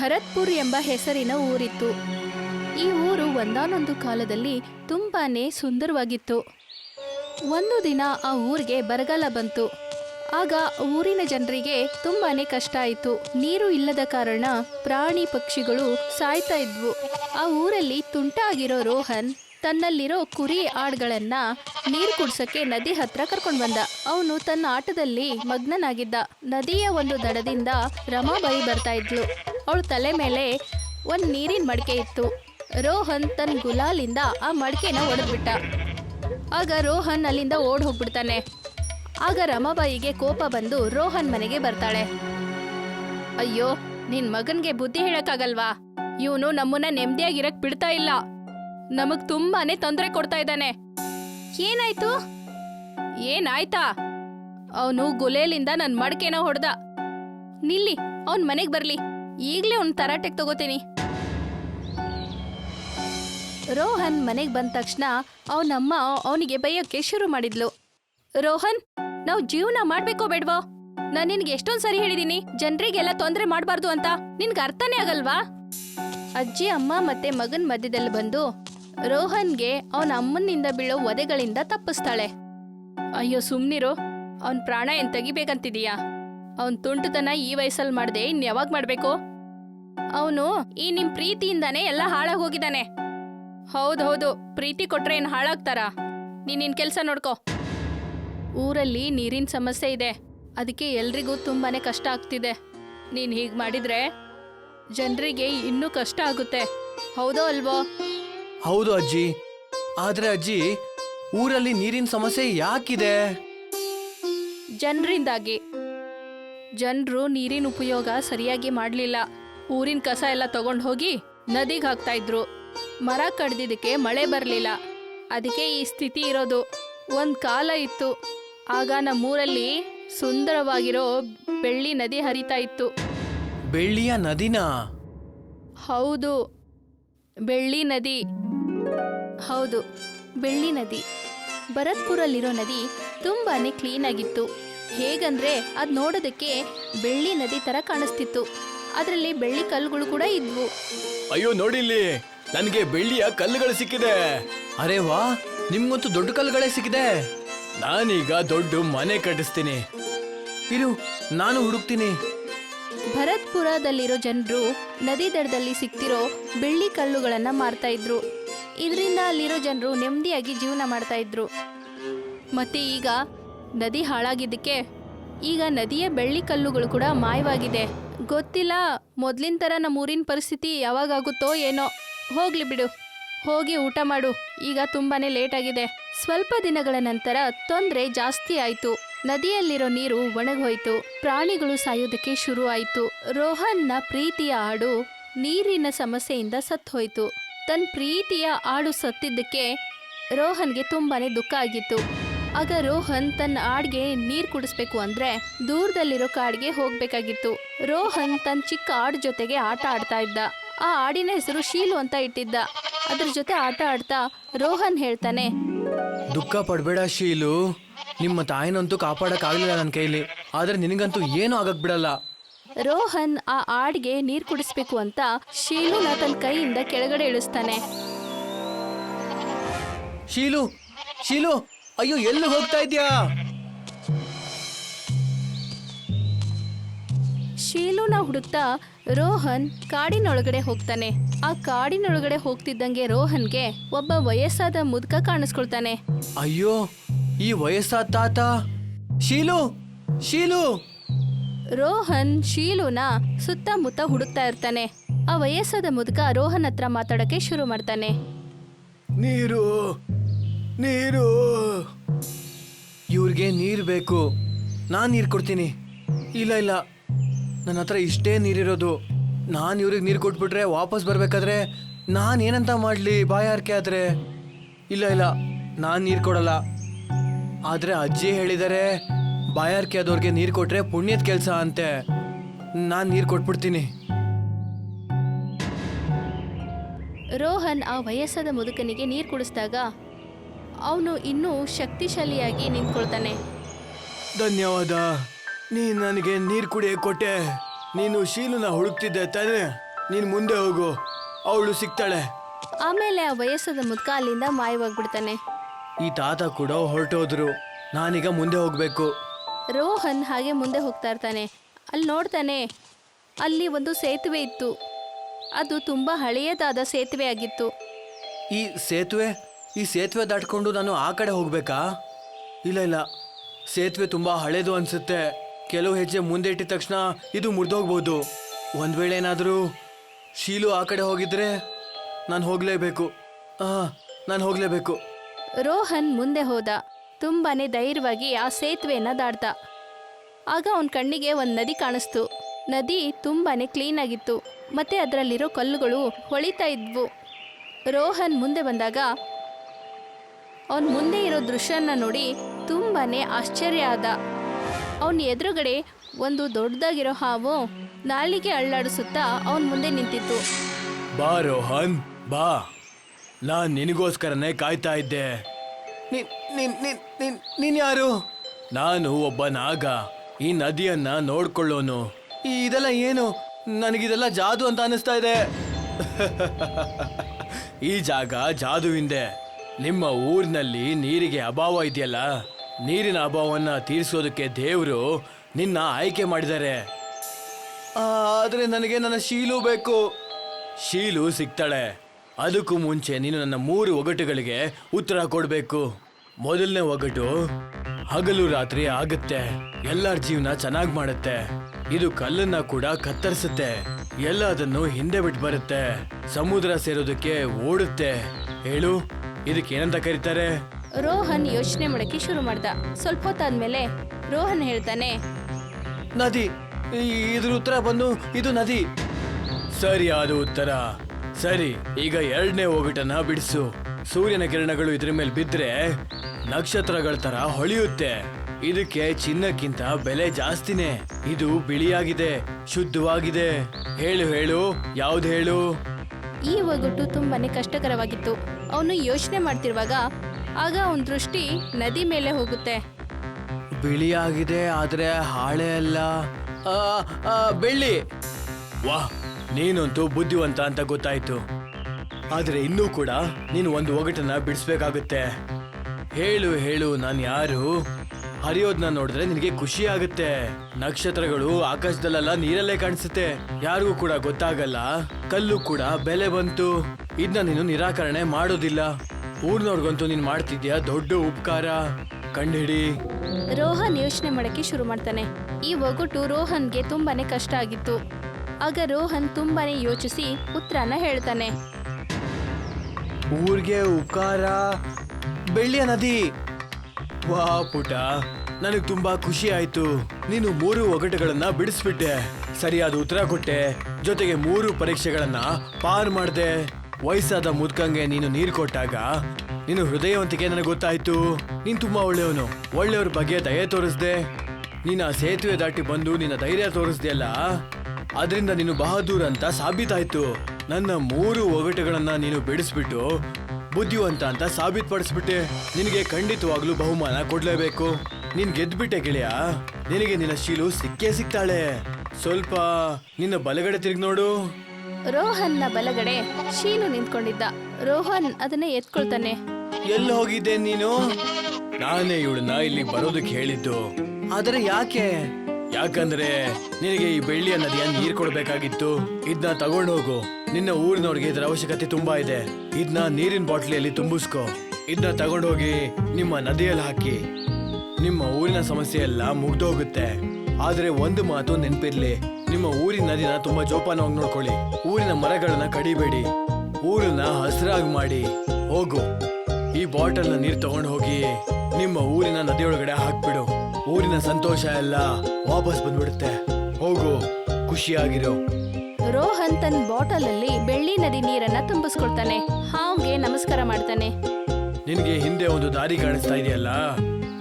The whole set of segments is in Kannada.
ಭರತ್ಪುರ್ ಎಂಬ ಹೆಸರಿನ ಊರಿತ್ತು. ಈ ಊರು ಒಂದಾನೊಂದು ಕಾಲದಲ್ಲಿ ತುಂಬಾನೇ ಸುಂದರವಾಗಿತ್ತು. ಒಂದು ದಿನ ಆ ಊರಿಗೆ ಬರಗಾಲ ಬಂತು. ಆಗ ಊರಿನ ಜನರಿಗೆ ತುಂಬಾನೇ ಕಷ್ಟ ಆಯಿತು. ನೀರು ಇಲ್ಲದ ಕಾರಣ ಪ್ರಾಣಿ ಪಕ್ಷಿಗಳು ಸಾಯ್ತಾ ಇದ್ವು. ಆ ಊರಲ್ಲಿ ತುಂಟ ಆಗಿರೋ ರೋಹನ್ ತನ್ನಲ್ಲಿರೋ ಕುರಿ ಆಡ್ಗಳನ್ನ ನೀರು ಕುಡ್ಸಕ್ಕೆ ನದಿ ಹತ್ರ ಕರ್ಕೊಂಡು ಬಂದ. ಅವನು ತನ್ನ ಆಟದಲ್ಲಿ ಮಗ್ನನಾಗಿದ್ದ. ನದಿಯ ಒಂದು ದಡದಿಂದ ರಮಾಬಾಯಿ ಬರ್ತಾ ಇದ್ಲು. ಅವಳ ತಲೆ ಮೇಲೆ ಒಂದು ನೀರಿನ ಮಡಿಕೆ ಇತ್ತು. ರೋಹನ್ ತನ್ನ ಗುಲಾಲಿಂದ ಆ ಮಡಿಕೆನ ಒಡೆದ್ಬಿಟ್ಟ. ಆಗ ರೋಹನ್ ಅಲ್ಲಿಂದ ಓಡ್ ಹೋಗ್ಬಿಡ್ತಾನೆ. ಆಗ ರಮಾಬಾಯಿಗೆ ಕೋಪ ಬಂದು ರೋಹನ್ ಮನೆಗೆ ಬರ್ತಾಳೆ. ಅಯ್ಯೋ, ನಿನ್ ಮಗನ್ಗೆ ಬುದ್ಧಿ ಹೇಳಕ್ಕಾಗಲ್ವಾ? ಇವನು ನಮ್ಮನ್ನ ನೆಮ್ಮದಿಯಾಗಿರಕ್ ಬಿಡ್ತಾ ಇಲ್ಲ. ನಮಗ್ ತುಂಬಾನೇ ತೊಂದರೆ ಕೊಡ್ತಾ ಇದ್ದಾನೆ. ಏನಾಯ್ತು? ಏನಾಯ್ತಾ? ಅವನು ಗುಲೇಲಿಂದ ನನ್ ಮಡಕೆನ ಹೊಡೆದ. ನಿಲ್ಲಿ, ಅವನ್ ಮನೆಗ್ ಬರ್ಲಿ. ಈಗ್ಲೇ ಒಂದು ತರಾಟೆಗೆ ತಗೋತೀನಿ. ರೋಹನ್ ಮನೆಗೆ ಬಂದ ತಕ್ಷಣ ಅವನಮ್ಮ ಅವನಿಗೆ ಬೈಯೋಕೆ ಶುರು ಮಾಡಿದ್ಲು. ರೋಹನ್, ನಾವು ಜೀವನ ಮಾಡ್ಬೇಕೋ ಬೇಡ್ವೋ? ನಾನು ನಿನ್ಗೆ ಎಷ್ಟೊಂದು ಸರಿ ಹೇಳಿದ್ದೀನಿ ಜನರಿಗೆಲ್ಲ ತೊಂದರೆ ಮಾಡಬಾರ್ದು ಅಂತ. ನಿನ್ಗೆ ಅರ್ಥನೇ ಆಗಲ್ವಾ? ಅಜ್ಜಿ, ಅಮ್ಮ ಮತ್ತೆ ಮಗನ ಮಧ್ಯದಲ್ಲಿ ಬಂದು ರೋಹನ್ಗೆ ಅವನ ಅಮ್ಮನಿಂದ ಬೀಳೋ ಒದೆಗಳಿಂದ ತಪ್ಪಿಸ್ತಾಳೆ. ಅಯ್ಯೋ, ಸುಮ್ನಿರು. ಅವನ್ ಪ್ರಾಣ ಏನ್ ತೆಗಿಬೇಕಂತಿದೀಯಾ? ಅವನ್ ತುಂಟುತನ ಈ ವಯಸ್ಸಲ್ಲಿ ಮಾಡ್ದೆ ಇನ್ ಯಾವಾಗ ಮಾಡ್ಬೇಕು? ಅವನು ಈ ನಿಮ್ ಪ್ರೀತಿಯಿಂದಾನೇ ಎಲ್ಲ ಹಾಳಾಗ್ ಹೋಗಿದ್ದಾನೆ. ಹೌದು ಪ್ರೀತಿ ಕೊಟ್ರೆ ಏನ್ ಹಾಳಾಗ್ತಾರಾ? ನೀನ್ ನಿನ್ ಕೆಲ್ಸ ನೋಡ್ಕೋ. ಊರಲ್ಲಿ ನೀರಿನ ಸಮಸ್ಯೆ ಇದೆ. ಅದಕ್ಕೆ ಎಲ್ರಿಗೂ ತುಂಬಾನೇ ಕಷ್ಟ ಆಗ್ತಿದೆ. ನೀನ್ ಹೀಗ್ ಮಾಡಿದ್ರೆ ಜನರಿಗೆ ಇನ್ನೂ ಕಷ್ಟ ಆಗುತ್ತೆ. ಹೌದೋ ಅಲ್ವೋ? ಹೌದು ಅಜ್ಜಿ. ಆದ್ರೆ ಅಜ್ಜಿ ಊರಲ್ಲಿ ನೀರಿನ ಸಮಸ್ಯೆ ಯಾಕಿದೆ? ಜನರಿಂದಾಗಿ. ಜನರು ನೀರಿನ ಉಪಯೋಗ ಸರಿಯಾಗಿ ಮಾಡಲಿಲ್ಲ. ಊರಿನ ಕಸ ಎಲ್ಲ ತಗೊಂಡು ಹೋಗಿ ನದಿಗೆ ಹಾಕ್ತಾ ಇದ್ರು. ಮರ ಕಡ್ದಿದ್ದಕ್ಕೆ ಮಳೆ ಬರಲಿಲ್ಲ. ಅದಕ್ಕೆ ಈ ಸ್ಥಿತಿ ಇರೋದು. ಒಂದು ಕಾಲ ಇತ್ತು. ಆಗ ನಮ್ಮೂರಲ್ಲಿ ಸುಂದರವಾಗಿರೋ ಬೆಳ್ಳಿ ನದಿ ಹರಿತಾ ಇತ್ತು. ಬೆಳ್ಳಿಯ ನದಿನ? ಹೌದು. ಬೆಳ್ಳಿ ನದಿ. ಹೌದು. ಬೆಳ್ಳಿ ನದಿ. ಭರತ್ಪುರಲ್ಲಿರೋ ನದಿ ತುಂಬಾನೇ ಕ್ಲೀನ್ ಆಗಿತ್ತು ಹೇಗಂದ್ರೆ ಅದ್ ನೋಡೋದಕ್ಕೆ ಬೆಳ್ಳಿ ನದಿ ತರ ಕಾಣಿಸ್ತಿತ್ತು. ಅದರಲ್ಲಿ ಬೆಳ್ಳಿ ಕಲ್ಲುಗಳು ಕೂಡ ಇದ್ವು. ಅಯ್ಯೋ ನೋಡಿಲ್ಲಿ. ನನಗೆ ಬೆಳ್ಳಿಯ ಕಲ್ಲುಗಳು ಸಿಕ್ಕಿದೆ. ಅರೆ ವಾ ನಿಮ್ಗಂತೂ ದೊಡ್ಡ ಕಲ್ಲುಗಳೇ ಸಿಕ್ಕಿದೆ. ನಾನೀಗ ದೊಡ್ಡ ಮನೆ ಕಟ್ಟಿಸ್ತೀನಿ. ಇರು ನಾನು ಹುಡುಕ್ತೀನಿ. ಭರತ್ಪುರದಲ್ಲಿರೋ ಜನರು ನದಿ ದಡದಲ್ಲಿ ಸಿಕ್ತಿರೋ ಬೆಳ್ಳಿ ಕಲ್ಲುಗಳನ್ನ ಮಾರ್ತಾ ಇದ್ರು. ಇದರಿಂದ ಅಲ್ಲಿರೋ ಜನರು ನೆಮ್ಮದಿಯಾಗಿ ಜೀವನ ಮಾಡ್ತಾ ಇದ್ರು. ಮತ್ತೆ ಈಗ ನದಿ ಹಾಳಾಗಿದ್ದಕ್ಕೆ ಈಗ ನದಿಯ ಬೆಳ್ಳಿ ಕಲ್ಲುಗಳು ಕೂಡ ಮಾಯವಾಗಿದೆ. ಗೊತ್ತಿಲ್ಲ. ಮೊದ್ಲಿನ ಥರ ನಮ್ಮ ಊರಿನ ಪರಿಸ್ಥಿತಿ ಯಾವಾಗಾಗುತ್ತೋ ಏನೋ. ಹೋಗ್ಲಿ ಬಿಡು. ಹೋಗಿ ಊಟ ಮಾಡು. ಈಗ ತುಂಬಾನೇ ಲೇಟ್ ಆಗಿದೆ. ಸ್ವಲ್ಪ ದಿನಗಳ ನಂತರ ತೊಂದರೆ ಜಾಸ್ತಿ ಆಯ್ತು. ನದಿಯಲ್ಲಿರೋ ನೀರು ಒಣಗೋಯ್ತು ಪ್ರಾಣಿಗಳು ಸಾಯೋದಕ್ಕೆ ಶುರು ಆಯ್ತು. ರೋಹನ್ನ ಪ್ರೀತಿಯ ಆಡು ನೀರಿನ ಸಮಸ್ಯೆಯಿಂದ ಸತ್ತು ಹೋಯ್ತು ತನ್ನ ಪ್ರೀತಿಯ ಆಡು ಸತ್ತಿದ್ದಕ್ಕೆ ರೋಹನ್ಗೆ ತುಂಬಾನೇ ದುಃಖ ಆಗಿತ್ತು. ಆಗ ರೋಹನ್ ತನ್ನ ಆಡ್ಗೆ ನೀರ್ ಕುಡಿಸ್ಬೇಕು ಅಂದ್ರೆ ದೂರದಲ್ಲಿರೋ ಕಾಡ್ಗೆ ಹೋಗ್ಬೇಕಾಗಿತ್ತು. ರೋಹನ್ ತನ್ನ ಚಿಕ್ಕ ಆಡ್ ಜೊತೆಗೆ ಆಟ ಆಡ್ತಾ ಇದ್ದ. ಆ ಆಡಿನ ಹೆಸರು ಶೀಲು ಅಂತ ಇಟ್ಟಿದ್ದ. ಅದ್ರ ಜೊತೆ ಆಟ ಆಡ್ತಾ ರೋಹನ್ ಹೇಳ್ತಾನೆ ದುಃಖ ಪಡ್ಬೇಡ ಶೀಲು. ನಿಮ್ಮ ತಾಯಿನಂತೂ ಕಾಪಾಡಕ್ ಆಗ್ಲಿಲ್ಲ ನನ್ನ ಕೈಲಿ. ಆದ್ರೆ ನಿನಗಂತೂ ಏನೂ ಆಗಕ್ ಬಿಡಲ್ಲ ರೋಹನ್ ಆ ಆಡ್ಗೆ ನೀರ್ ಕುಡಿಸ್ಬೇಕು ಅಂತ ಶೀಲುನ ತನ್ನ ಕೈಯಿಂದ ಕೆಳಗಡೆ ಇಳಿಸ್ತಾನೆ. ಶೀಲು ಶೀಲು. ಅಯ್ಯೋ ಎಲ್ಲಿ ಹೋಗ್ತಾ ಇದ್ಯಾ? ಶೀಲುನ ಹುಡುಕ್ತಾ ರೋಹನ್ ಕಾಡಿನೊಳಗಡೆ ಹೋಗ್ತಾನೆ. ಆ ಕಾಡಿನೊಳಗಡೆ ಹೋಗ್ತಿದ್ದಂಗೆ ರೋಹನ್ಗೆ ಒಬ್ಬ ವಯಸ್ಸಾದ ಮುದುಕ ಕಾಣಿಸ್ಕೊಳ್ತಾನೆ. ಅಯ್ಯೋ ಈ ವಯಸ್ಸಾದ ತಾತ? ಶೀಲು ಶೀಲು! ರೋಹನ್ ಶೀಲುನ ಸುತ್ತಮುತ್ತ ಹುಡುಕ್ತಾ ಇರ್ತಾನೆ. ಆ ವಯಸ್ಸಾದ ಮುದುಕ ರೋಹನ್ ಹತ್ರ ಮಾತಾಡಕ್ಕೆ ಶುರು ಮಾಡ್ತಾನೆ. ನೀರು ನೀರು. ಇವ್ರಿಗೆ ನೀರು ಬೇಕು. ನಾನು ನೀರು ಕೊಡ್ತೀನಿ. ಇಲ್ಲ ಇಲ್ಲ. ನನ್ನ ಹತ್ರ ಇಷ್ಟೇ ನೀರಿರೋದು. ನಾನು ಇವ್ರಿಗೆ ನೀರು ಕೊಟ್ಬಿಟ್ರೆ ವಾಪಸ್ ಬರಬೇಕಾದ್ರೆ ನಾನು ಏನಂತ ಮಾಡಲಿ ಬಾಯಾರಿಕೆ ಆದರೆ. ಇಲ್ಲ ಇಲ್ಲ. ನಾನು ನೀರು ಕೊಡಲ್ಲ. ಆದರೆ ಅಜ್ಜಿ ಹೇಳಿದ್ದಾರೆ ಬಾಯಾರಿಕೆ ಆದವ್ರಿಗೆ ನೀರು ಕೊಟ್ಟರೆ ಪುಣ್ಯದ ಕೆಲಸ ಅಂತೆ. ನಾನು ನೀರು ಕೊಟ್ಬಿಡ್ತೀನಿ. ರೋಹನ್ ಆ ವಯಸ್ಸಾದ ಮುದುಕನಿಗೆ ನೀರು ಕುಡಿಸಿದಾಗ ಅವನು ಇನ್ನೂ ಶಕ್ತಿಶಾಲಿಯಾಗಿ ನಿಂತ್ಕೊಳ್ತಾನೆ. ಧನ್ಯವಾದ. ನೀ ನನಗೆ ನೀರು ಕುಡಿಯಕ್ಕೆ ಕೊಟ್ಟೆ. ನೀನು ಶೀಲುನ ಹುಡುಕ್ತಿದ್ದೆ ತಾನೆ. ನೀನ್ ಮುಂದೆ ಹೋಗು. ಅವಳು ಸಿಗ್ತಾಳೆ. ಆಮೇಲೆ ಆ ವಯಸ್ಸದ ಮುದ್ಕ ಅಲ್ಲಿಂದ ಮಾಯವಾಗ್ಬಿಡ್ತಾನೆ. ಈ ತಾತ ಕೂಡ ಹೊರಟೋದ್ರು ನಾನೀಗ ಮುಂದೆ ಹೋಗ್ಬೇಕು. ರೋಹನ್ ಹಾಗೆ ಮುಂದೆ ಹೋಗ್ತಾ ಇರ್ತಾನೆ. ಅಲ್ಲಿ ನೋಡ್ತಾನೆ ಅಲ್ಲಿ ಒಂದು ಸೇತುವೆ ಇತ್ತು. ಅದು ತುಂಬ ಹಳೆಯದಾದ ಸೇತುವೆ ಆಗಿತ್ತು. ಈ ಸೇತುವೆ? ಈ ಸೇತುವೆ ದಾಟ್ಕೊಂಡು ನಾನು ಆ ಕಡೆ ಹೋಗ್ಬೇಕಾ? ಇಲ್ಲ ಇಲ್ಲ. ಸೇತುವೆ ತುಂಬಾ ಹಳೇದು ಅನ್ಸುತ್ತೆ. ಕೆಲವು ಹೆಜ್ಜೆ ಮುಂದೆ ಇಟ್ಟಿದ ತಕ್ಷಣ ಇದು ಮುರಿದೋಗ್ಬೋದು. ಒಂದ್ ವೇಳೆ ಏನಾದರೂ ಶೀಲು ಆ ಕಡೆ ಹೋಗಿದ್ರೆ ನಾನು ಹೋಗ್ಲೇಬೇಕು. ಆ, ನಾನು ಹೋಗ್ಲೇಬೇಕು. ರೋಹನ್ ಮುಂದೆ ಹೋದ. ತುಂಬಾನೇ ಧೈರ್ಯವಾಗಿ ಆ ಸೇತುವೆನ ದಾಟ್ದ. ಆಗ ಅವನ ಕಣ್ಣಿಗೆ ಒಂದು ನದಿ ಕಾಣಿಸ್ತು. ನದಿ ತುಂಬಾನೇ ಕ್ಲೀನ್ ಆಗಿತ್ತು. ಮತ್ತೆ ಅದರಲ್ಲಿರೋ ಕಲ್ಲುಗಳು ಹೊಳಿತಾ ಇದ್ವು. ರೋಹನ್ ಮುಂದೆ ಬಂದಾಗ ಅವನ ಮುಂದೆ ಇರೋ ದೃಶ್ಯನ ನೋಡಿ ತುಂಬಾ ಆಶ್ಚರ್ಯ ಆದ. ಅವನ ಎದುರುಗಡೆ ಒಂದು ದೊಡ್ಡದಾಗಿರೋ ಹಾವು ನಾಲಿಗೆ ಅಳ್ಳಾಡಿಸುತ್ತಾ ಅವನ ಮುಂದೆ ನಿಂತಿತ್ತು. ಬಾ ರೋಹನ್ ಬಾ. ನಾನ್ ನಿನಗೋಸ್ಕರನೇ ಕಾಯ್ತಾ ಇದ್ದೆ. ನೀನ್- ಯಾರು? ನಾನು ಒಬ್ಬ ನಾಗ ಈ ನದಿಯನ್ನ ನೋಡ್ಕೊಳ್ಳೋನು. ಈ ಇದೆಲ್ಲ ಏನು? ನನಗಿದೆಲ್ಲ ಜಾದು ಅಂತ ಅನಿಸ್ತಾ ಇದೆ. ಈ ಜಾಗ ಜಾದುವಿಂದೆ. ನಿಮ್ಮ ಊರಿನಲ್ಲಿ ನೀರಿಗೆ ಅಭಾವ ಇದೆಯಲ್ಲ? ನೀರಿನ ಅಭಾವವನ್ನ ತೀರಿಸೋದಕ್ಕೆ ದೇವರು ನಿನ್ನ ಆಯ್ಕೆ ಮಾಡಿದ್ದಾರೆ. ಆದ್ರೆ ನನಗೆ ನನ್ನ ಶೀಲು ಬೇಕು. ಶೀಲು ಸಿಗ್ತಾಳೆ. ಅದಕ್ಕೂ ಮುಂಚೆ ನೀನು ನನ್ನ ಮೂರು ಒಗಟುಗಳಿಗೆ ಉತ್ತರ ಕೊಡಬೇಕು. ಮೊದಲನೇ ಒಗಟು ಹಗಲು ರಾತ್ರಿ ಆಗುತ್ತೆ. ಎಲ್ಲರ ಜೀವನ ಚೆನ್ನಾಗಿ ಮಾಡುತ್ತೆ. ಇದು ಕಲ್ಲನ್ನ ಕೂಡ ಕತ್ತರಿಸುತ್ತೆ. ಎಲ್ಲ ಅದನ್ನು ಹಿಂದೆ ಬಿಟ್ಟು ಬರುತ್ತೆ. ಸಮುದ್ರ ಸೇರೋದಕ್ಕೆ ಓಡುತ್ತೆ. ಹೇಳು? ಇದಕ್ಕೆ ಏನಂತ ಕರೀತಾರೆ? ರೋಹನ್ ಯೋಚನೆ ಮಾಡಕ್ಕೆ ಶುರು ಮಾಡ್ದ. ಸ್ವಲ್ಪ ಹೊತ್ತಾದ್ಮೇಲೆ ರೋಹನ್ ಹೇಳ್ತಾನೆ ನದಿ ಈ- ಇದ್ರ ಉತ್ತರ ಬಂದು ಇದು ನದಿ. ಸರಿಯಾದ ಉತ್ತರ. ಸರಿ ಈಗ ಎರಡನೇ ಒಗಟನ್ನ ಬಿಡಿಸು. ಸೂರ್ಯನ ಕಿರಣಗಳು ಇದ್ರ ಮೇಲೆ ಬಿದ್ರೆ ನಕ್ಷತ್ರಗಳ ತರ ಹೊಳೆಯುತ್ತೆ. ಇದಕ್ಕೆ ಚಿನ್ನಕ್ಕಿಂತ ಬೆಲೆ ಜಾಸ್ತಿನೇ. ಇದು ಬಿಳಿಯಾಗಿದೆ ಶುದ್ಧವಾಗಿದೆ. ಹೇಳು ಹೇಳು ಯಾವ್ದು ಹೇಳು? ಈ ಒಗಟು ತುಂಬಾನೇ ಕಷ್ಟಕರವಾಗಿತ್ತು. ಅವನು ಯೋಚನೆ ಮಾಡ್ತಿರುವಾಗ ಆಗ ಅವನ ದೃಷ್ಟಿ ನದಿ ಮೇಲೆ ಹೋಗುತ್ತೆ. ಬಿಳಿಯಾಗಿದೆ, ಆದ್ರೆ ಹಾಳೆ ಅಲ್ಲ. ಬೆಳ್ಳಿ. ವಾಹ್, ನೀನಂತೂ ಬುದ್ಧಿವಂತ ಅಂತ ಗೊತ್ತಾಯ್ತು. ಆದ್ರೆ ಇನ್ನೂ ಕೂಡ ನೀನು ಒಂದು ಒಗಟನ್ನ ಬಿಡಿಸ್ಬೇಕಾಗುತ್ತೆ. ಹೇಳು ಹೇಳು, ನಾನು ಯಾರು? ಹರಿಯೋದ್ನ ನೋಡಿದ್ರೆ ನಿನಗೆ ಖುಷಿ ಆಗುತ್ತೆ. ನಕ್ಷತ್ರಗಳು ಆಕಾಶದಲ್ಲೆಲ್ಲ ನೀರಲ್ಲೇ ಕಾಣಿಸುತ್ತೆ. ಯಾರಿಗೂ ಕೂಡ ಗೊತ್ತಾಗಲ್ಲ. ಕಲ್ಲು ಕೂಡ ಬೆಲೆ ಬಂತು. ಇದನ್ನ ನೀನು ನಿರಾಕರಣೆ ಮಾಡೋದಿಲ್ಲ. ಊರ್ನವ್ರಿಗಂತೂ ನೀನ್ ಮಾಡ್ತಿದ್ಯಾ ದೊಡ್ಡ ಉಪಕಾರ. ಕಂಡಿಡಿ ರೋಹನ್ ಯೋಚನೆ ಮಾಡಕ್ಕೆ ಶುರು ಮಾಡ್ತಾನೆ. ಈ ಒಗಟು ರೋಹನ್ಗೆ ತುಂಬಾನೇ ಕಷ್ಟ ಆಗಿತ್ತು. ಆಗ ರೋಹನ್ ತುಂಬಾನೇ ಯೋಚಿಸಿ ಉತ್ತರನ ಹೇಳ್ತಾನೆ. ಊರ್ಗೆ ಉಪಕಾರ. ಬೆಳ್ಳಿಯ ನದಿ. ವಾ ಪುಟ ನನಗ್ ತುಂಬಾ ಖುಷಿ ಆಯ್ತು. ನೀನು ಮೂರು ಒಗಟುಗಳನ್ನ ಬಿಡಿಸ್ಬಿಟ್ಟೆ. ಸರಿಯಾದ ಉತ್ತರ ಕೊಟ್ಟೆ. ಜೊತೆಗೆ ಮೂರು ಪರೀಕ್ಷೆಗಳನ್ನ ಪಾರ್ ಮಾಡ್ದೆ. ವಯಸ್ಸಾದ ಮುದ್ಕಂಗೆ ನೀನು ನೀರು ಕೊಟ್ಟಾಗ ನೀನು ಹೃದಯವಂತಿಕೆ ನನಗೆ ಗೊತ್ತಾಯ್ತು. ನೀನ್ ತುಂಬಾ ಒಳ್ಳೆಯವನು. ಒಳ್ಳೆಯವ್ರ ಬಗ್ಗೆ ದಯೆ ತೋರಿಸ್ದೆ. ನೀನು ಆ ಸೇತುವೆ ದಾಟಿ ಬಂದು ನಿನ್ನ ಧೈರ್ಯ ತೋರಿಸ್ದೆಯಲ್ಲ ಅದರಿಂದ ನೀನು ಬಹದ್ದೂರ್ ಅಂತ ಸಾಬೀತಾಯ್ತು. ನನ್ನ ಮೂರು ಒಗಟುಗಳನ್ನ ನೀನು ಬಿಡಿಸ್ಬಿಟ್ಟು ಬುದ್ಧಿವಂತ ಅಂತ ಸಾಬೀತುಪಡಿಸ್ಬಿಟ್ಟೆ. ನಿನಗೆ ಖಂಡಿತವಾಗ್ಲೂ ಬಹುಮಾನ ಕೊಡ್ಲೇಬೇಕು. ನೀನ್ ಗೆದ್ಬಿಟ್ಟೆ ಗೆಳೆಯ. ನಿನಗೆ ನಿನ್ನ ಶೀಲು ಸಿಕ್ಕೇ ಸಿಗ್ತಾಳೆ ಸ್ವಲ್ಪ ನಿನ್ನ ಬಲಗಡೆ ತಿರುಗಿ ನೋಡು. ರೋಹನ್ನ ಬಲಗಡೆ ಶೀನು ನಿಂತ್ಕೊಂಡಿದ್ದ. ರೋಹನ್ ಅದನ್ನ ಎತ್ಕೊಳ್ತಾನೆ. ಎಲ್ಲಿ ಹೋಗಿದ್ದೆ ನೀನು? ನಾನೇ ಇವಳನ್ನ ಇಲ್ಲಿ ಬರೋದಕ್ಕೆ ಹೇಳಿದ್ದು. ಆದರೆ ಯಾಕೆ? ಯಾಕಂದ್ರೆ ನಿನಗೆ ಈ ಬೆಳ್ಳಿಯ ನದಿಯ ನೀರ್ ಕೊಡ್ಬೇಕಾಗಿತ್ತು. ಇದನ್ನ ತಗೊಂಡು ಹೋಗು ನಿನ್ನ ಊರಿನವ್ರಿಗೆ ಇದರ ಅವಶ್ಯಕತೆ ತುಂಬಾ ಇದೆ. ಇದನ್ನ ನೀರಿನ ಬಾಟ್ಲಿಯಲ್ಲಿ ತುಂಬಿಸ್ಕೋ. ಇದನ್ನ ತಗೊಂಡೋಗಿ ನಿಮ್ಮ ನದಿಯಲ್ಲಿ ಹಾಕಿ. ನಿಮ್ಮ ಊರಿನ ಸಮಸ್ಯೆ ಎಲ್ಲ ಮುಗ್ದೋಗುತ್ತೆ. ಆದ್ರೆ ಒಂದು ಮಾತು ನೆನ್ಪಿರ್ಲಿ. ನಿಮ್ಮ ಊರಿನ ನದಿನ ತುಂಬಾ ಜೋಪಾನವಾಗಿ ನೋಡ್ಕೊಳ್ಳಿ. ಊರಿನ ಮರಗಳನ್ನ ಕಡಿಬೇಡಿ. ಊರನ್ನ ಹಸಿರಾಗಿ ಮಾಡಿ. ಹೋಗು. ಈ ಬಾಟಲ್ನ ನೀರ್ ತಗೊಂಡು ಹೋಗಿ ನಿಮ್ಮ ಊರಿನ ನದಿಯೊಳಗಡೆ ಹಾಕ್ಬಿಡು. ಊರಿನ ಸಂತೋಷ ಎಲ್ಲ ವಾಪಸ್ ಬಂದ್ಬಿಡುತ್ತೆ. ಹೋಗು. ಖುಷಿಯಾಗಿರೋ. ರೋಹನ್ ತನ್ನ ಬಾಟಲ್ ಅಲ್ಲಿ ಬೆಳ್ಳಿ ನದಿ ನೀರನ್ನ ತುಂಬಿಸ್ಕೊಳ್ತಾನೆ. ಹಾವ್ಗೆ ನಮಸ್ಕಾರ ಮಾಡ್ತಾನೆ. ನಿನಗೆ ಹಿಂದೆ ಒಂದು ದಾರಿ ಕಾಣಿಸ್ತಾ ಇದೆಯಲ್ಲ?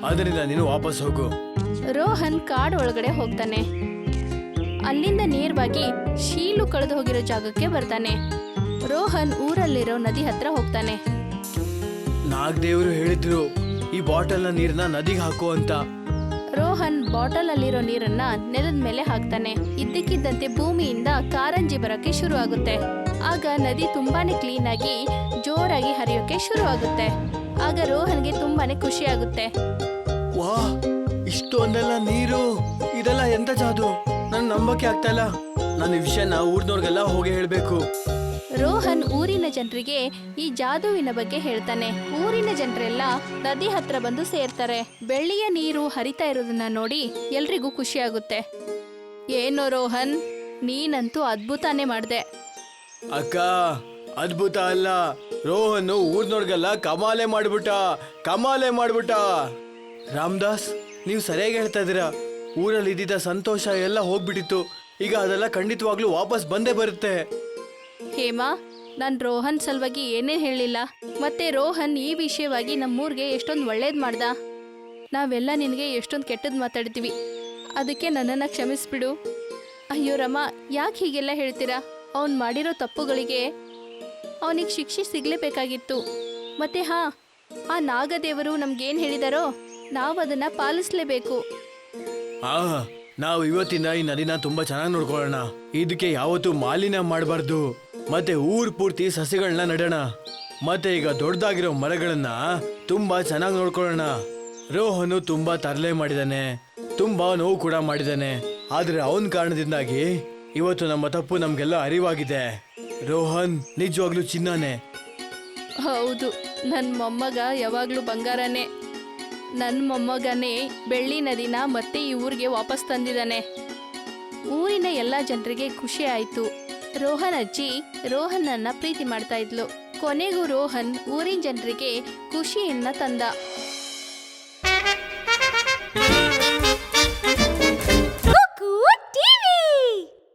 ಅದರಿಂದ ನೀನು ವಾಪಸ್ ಹೋಗು. ರೋಹನ್ ಕಾಡ್ ಒಳಗಡೆ ಹೋಗ್ತಾನೆ. ಅಲ್ಲಿಂದ ನೇರವಾಗಿ ಶೀಲು ಕಳೆದು ಹೋಗಿರೋ ಜಾಗಕ್ಕೆ ಬರ್ತಾನೆ. ರೋಹನ್ ಊರಲ್ಲಿರೋ ನದಿ ಹತ್ರ ಹೋಗ್ತಾನೆ. ನಾಗದೇವರು ಹೇಳಿದ್ರು ಈ ಬಾಟಲ್ನ ನೀರನ್ನ ನದಿಗೆ ಹಾಕು ಅಂತ. ರೋಹನ್ ಬಾಟಲ್ ಅಲ್ಲಿರೋ ನೀರನ್ನ ನೆಲದ ಮೇಲೆ ಹಾಕ್ತಾನೆ. ಇದ್ದಕ್ಕಿದ್ದಂತೆ ಭೂಮಿಯಿಂದ ಕಾರಂಜಿ ಬರೋಕೆ ಶುರು ಆಗುತ್ತೆ ಆಗ ನದಿ ತುಂಬಾನೇ ಕ್ಲೀನ್ ಆಗಿ ಜೋರಾಗಿ ಹರಿಯೋಕೆ ಶುರು ಆಗುತ್ತೆ ಆಗ ರೋಹನ್ಗೆ ತುಂಬಾನೇ ಖುಷಿ ಆಗುತ್ತೆ. ವಾ ಇಷ್ಟೊಂದೆಲ್ಲ ನೀರು ಇದೆಲ್ಲ ಎಂತ ಜಾದು? ನನ್ ನಂಬಕ್ಕೆ ಆಗ್ತಾ ಇಲ್ಲ ನಾನು ಈ ವಿಷಯನ ಊರ್ನವ್ರಿಗೆಲ್ಲ ಹೋಗಿ ಹೇಳ್ಬೇಕು. ರೋಹನ್ ಊರಿನ ಜನರಿಗೆ ಈ ಜಾದುವಿನ ಬಗ್ಗೆ ಹೇಳ್ತಾನೆ. ಊರಿನ ಜನರೆಲ್ಲ ನದಿ ಹತ್ರ ಬಂದು ಸೇರ್ತಾರೆ. ಬೆಳ್ಳಿಯ ನೀರು ಹರಿತಾ ಇರೋದನ್ನ ನೋಡಿ ಎಲ್ರಿಗೂ ಖುಷಿ ಆಗುತ್ತೆ ಏನೋ ರೋಹನ್? ನೀನಂತೂ ಅದ್ಭುತಾನೇ ಮಾಡ್ದೆ. ಅಕ್ಕ ಅದ್ಭುತ ಅಲ್ಲ. ರೋಹನ್ ಊರ್ನವ್ರಿಗೆಲ್ಲ ಕಮಾಲೆ ಮಾಡ್ಬಿಟ್ಟ. ಕಮಾಲೆ ಮಾಡ್ಬಿಟ್ಟ. ರಾಮದಾಸ್ ನೀವು ಸರಿಯಾಗಿ ಹೇಳ್ತಾ ಇದೀರಾ ಊರಲ್ಲಿ ಇದ್ದಿದ್ದ ಸಂತೋಷ ಎಲ್ಲ ಹೋಗ್ಬಿಟ್ಟಿತ್ತು. ಈಗ ಅದೆಲ್ಲ ಖಂಡಿತವಾಗ್ಲೂ ವಾಪಸ್ ಬಂದೇ ಬರುತ್ತೆ. ಹೇಮಾ, ನಾನು ರೋಹನ್ ಸಲುವಾಗಿ ಏನೇ ಹೇಳಿಲ್ಲ. ಮತ್ತೆ ರೋಹನ್ ಈ ವಿಷಯವಾಗಿ ನಮ್ಮೂರ್ಗೆ ಎಷ್ಟೊಂದು ಒಳ್ಳೇದ್ ಮಾಡ್ದ. ನಾವೆಲ್ಲ ನಿನಗೆ ಎಷ್ಟೊಂದು ಕೆಟ್ಟದ್ ಮಾತಾಡ್ತೀವಿ. ಅದಕ್ಕೆ ನನ್ನನ್ನ ಕ್ಷಮಿಸ್ಬಿಡು. ಅಯ್ಯೋ ರಮ, ಯಾಕೆ ಹೀಗೆಲ್ಲ ಹೇಳ್ತೀರಾ? ಅವನ್ ಮಾಡಿರೋ ತಪ್ಪುಗಳಿಗೆ ಅವನಿಗೆ ಶಿಕ್ಷೆ ಸಿಗ್ಲೇಬೇಕಾಗಿತ್ತು. ಮತ್ತೆ ಹಾ, ಆ ನಾಗದೇವರು ನಮ್ಗೇನ್ ಹೇಳಿದಾರೋ ನಾವು ಅದನ್ನ ಪಾಲಿಸ್ಲೇಬೇಕು. ಆ, ನಾವು ಇವತ್ತಿಂದ ಈ ನದಿನ ತುಂಬಾ ಚೆನ್ನಾಗಿ ನೋಡ್ಕೊಳ್ಳೋಣ. ಇದಕ್ಕೆ ಯಾವತ್ತೂ ಮಾಲಿನ್ಯ ಮಾಡಬಾರ್ದು. ಮತ್ತೆ ಊರ್ ಪೂರ್ತಿ ಸಸಿಗಳನ್ನ ನೆಡೋಣ. ಮತ್ತೆ ಈಗ ದೊಡ್ಡದಾಗಿರೋ ಮರಗಳನ್ನ ತುಂಬಾ ಚೆನ್ನಾಗಿ ನೋಡ್ಕೊಳ್ಳೋಣ. ರೋಹನು ತುಂಬಾ ತರಲೆ ಮಾಡಿದಾನೆ. ತುಂಬಾ ನೋವು ಕೂಡ ಮಾಡಿದಾನೆ. ಆದ್ರೆ ಅವನ ಕಾರಣದಿಂದಾಗಿ ಇವತ್ತು ನಮ್ಮ ತಪ್ಪು ನಮ್ಗೆಲ್ಲ ಅರಿವಾಗಿದೆ. ರೋಹನ್ ನಿಜವಾಗ್ಲೂ ಚಿನ್ನಾನೆ. ಹೌದು ನನ್ನ ಮೊಮ್ಮಗ ಯಾವಾಗಲೂ ಬಂಗಾರನೇ. ನನ್ನ ಮೊಮ್ಮಗನೇ ಬೆಳ್ಳಿ ನದಿನ ಮತ್ತೆ ಈ ಊರಿಗೆ ವಾಪಸ್ ತಂದಿದ್ದಾನೆ. ಊರಿನ ಎಲ್ಲ ಜನರಿಗೆ ಖುಷಿ ಆಯಿತು. ರೋಹನ್ ಅಜ್ಜಿ ರೋಹನನ್ನ ಪ್ರೀತಿ ಮಾಡ್ತಾ ಇದ್ಲು. ಕೊನೆಗೂ ರೋಹನ್ ಊರಿನ ಜನರಿಗೆ ಖುಷಿಯನ್ನ ತಂದ.